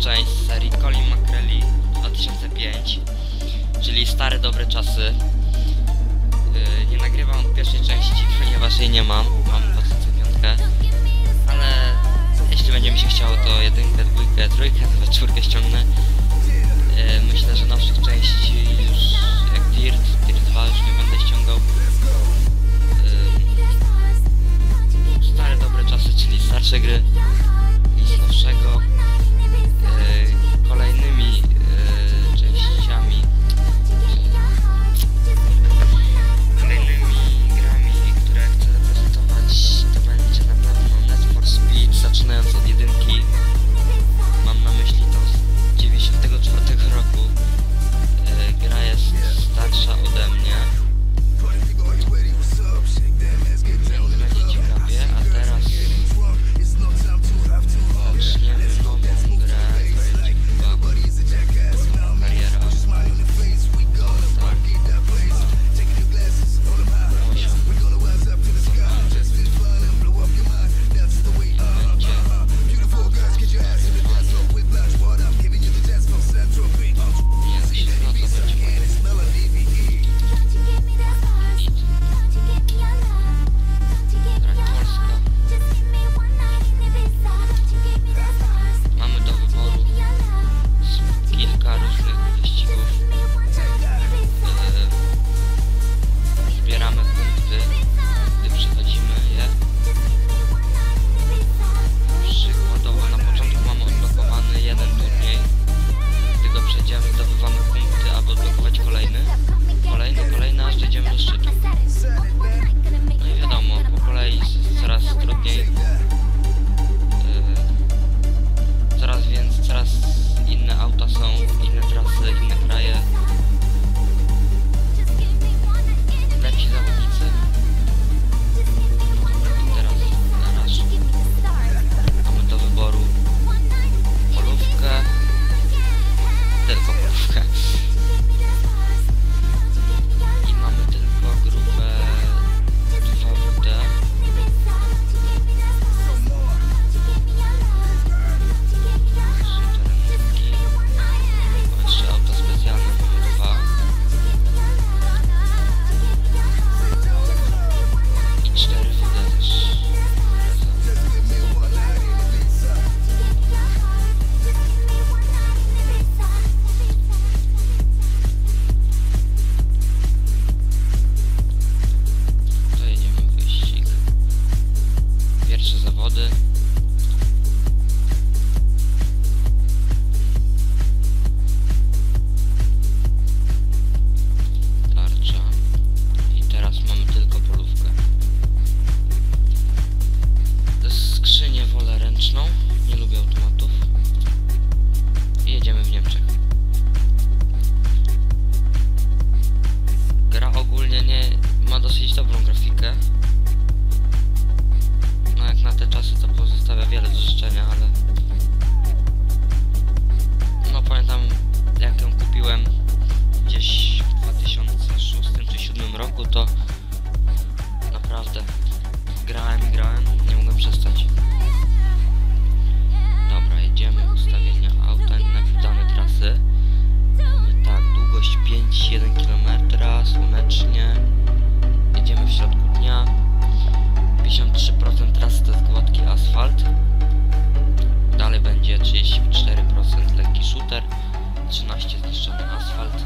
część serii Colin McCreely 2005, czyli stare dobre czasy. Y, nie nagrywam od pierwszej części, ponieważ jej nie mam, mam 2005, ale jeśli będzie mi się chciało to jedynkę, dwójkę, trójkę, nawet czwórkę ściągnę. Y, myślę, że nowszych części już jak Dirt, Dirt 2 już nie będę ściągał. Y, stare dobre czasy, czyli starsze gry, nic nowszego. Hey. przestać. Dobra, jedziemy. Ustawienia auta, najpierw dane trasy. Tak, długość 5,1 km, słonecznie. Jedziemy w środku dnia. 53% trasy to jest gładki asfalt. Dalej będzie 34% lekki shooter, 13% zniszczony asfalt.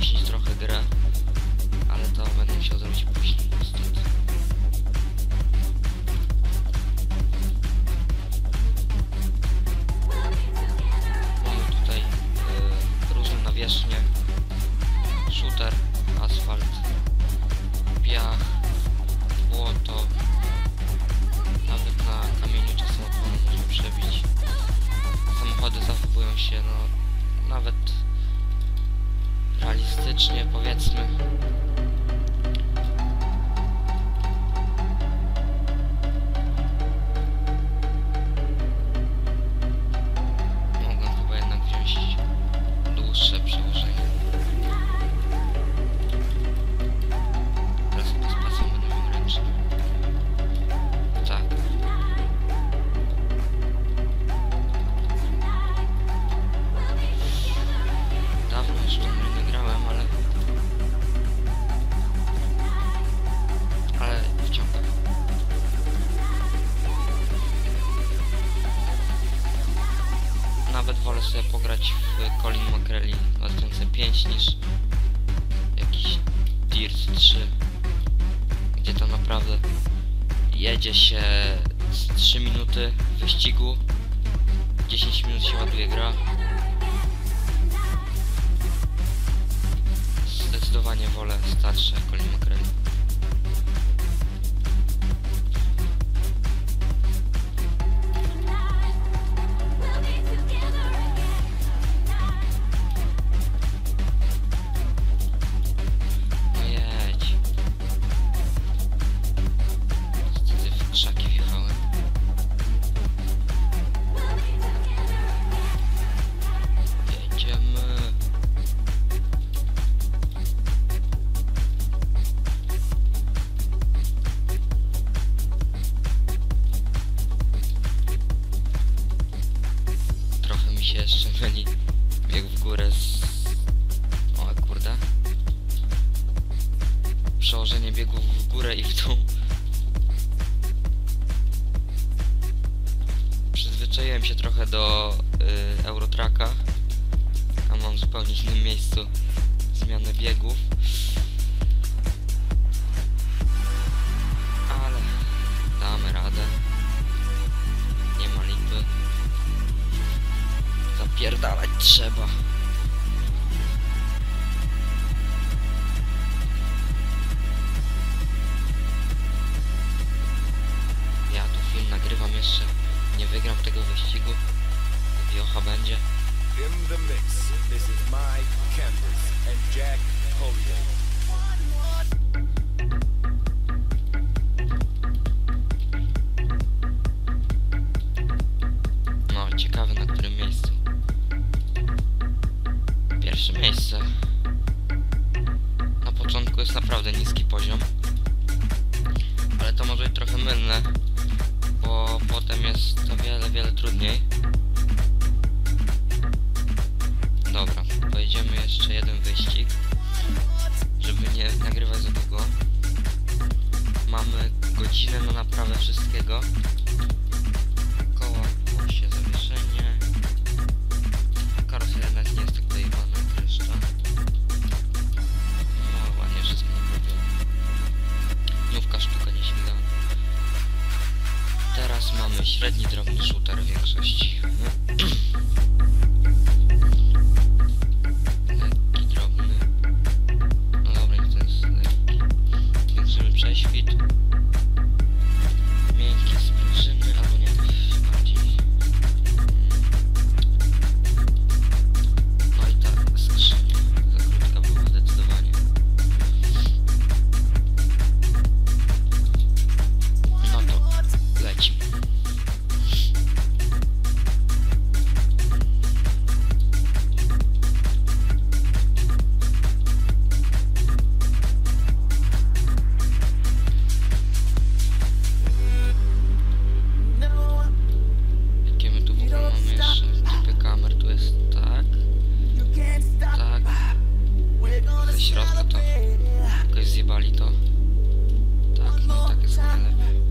Zgłośnić trochę grę, ale to będę musiał zrobić później. Mamy tutaj y, różne shooter, asfalt, piach, błoto, nawet na kamieniu czasem opony można przebić. Samochody zachowują się no nawet realistycznie powiedzmy. 2005 niż jakiś Dirt 3 gdzie to naprawdę jedzie się z 3 minuty wyścigu. 10 minut się ładuje gra. Zdecydowanie wolę starsze Colin McRae się jeszcze myli bieg w górę z... O kurde przełożenie biegów w górę i w dół. Przyzwyczaiłem się trochę do y, Eurotracka, a mam w zupełnie innym miejscu zmianę biegów. Trzeba. Jeden wyścig, żeby nie nagrywać za długo. Mamy godzinę na naprawę wszystkiego. Koła, się zawieszenie. Karoseria nawet nie jest tak dojebana jak reszta. No ładnie wszystko naprawione. Nówka sztuka nie śmiga. Teraz mamy średni drobny shooter w większości. zjebali to. Tak, no tak jest lepiej.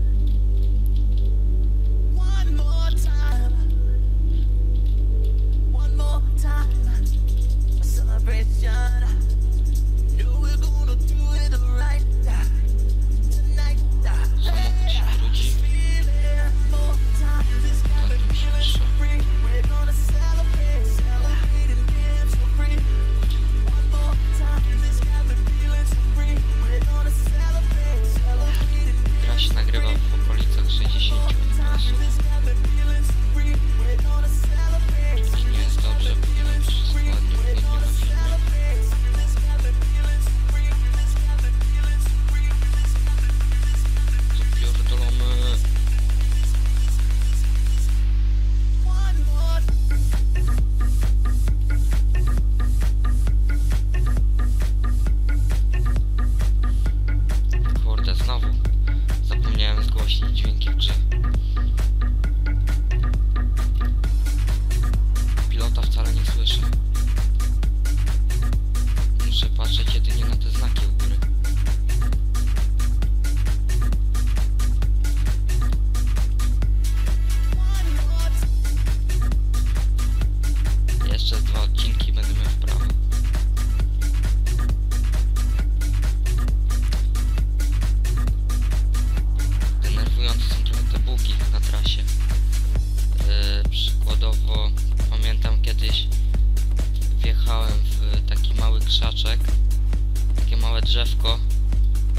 Drzewko.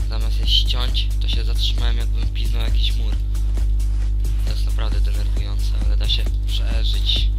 Zamiast je ściąć, to się zatrzymałem jakbym piznął jakiś mur. To jest naprawdę denerwujące, ale da się przeżyć.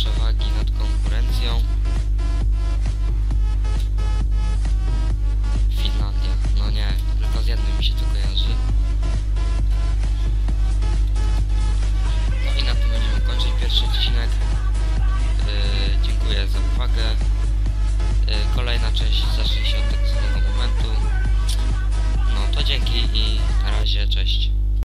Przewagi nad konkurencją. Finlandia. No nie, tylko z jednym mi się to kojarzy. No i na tym będziemy kończyć pierwszy odcinek. Yy, dziękuję za uwagę. Y, Kolejna część zacznie się od tego samego momentu. No to dzięki i na razie, cześć.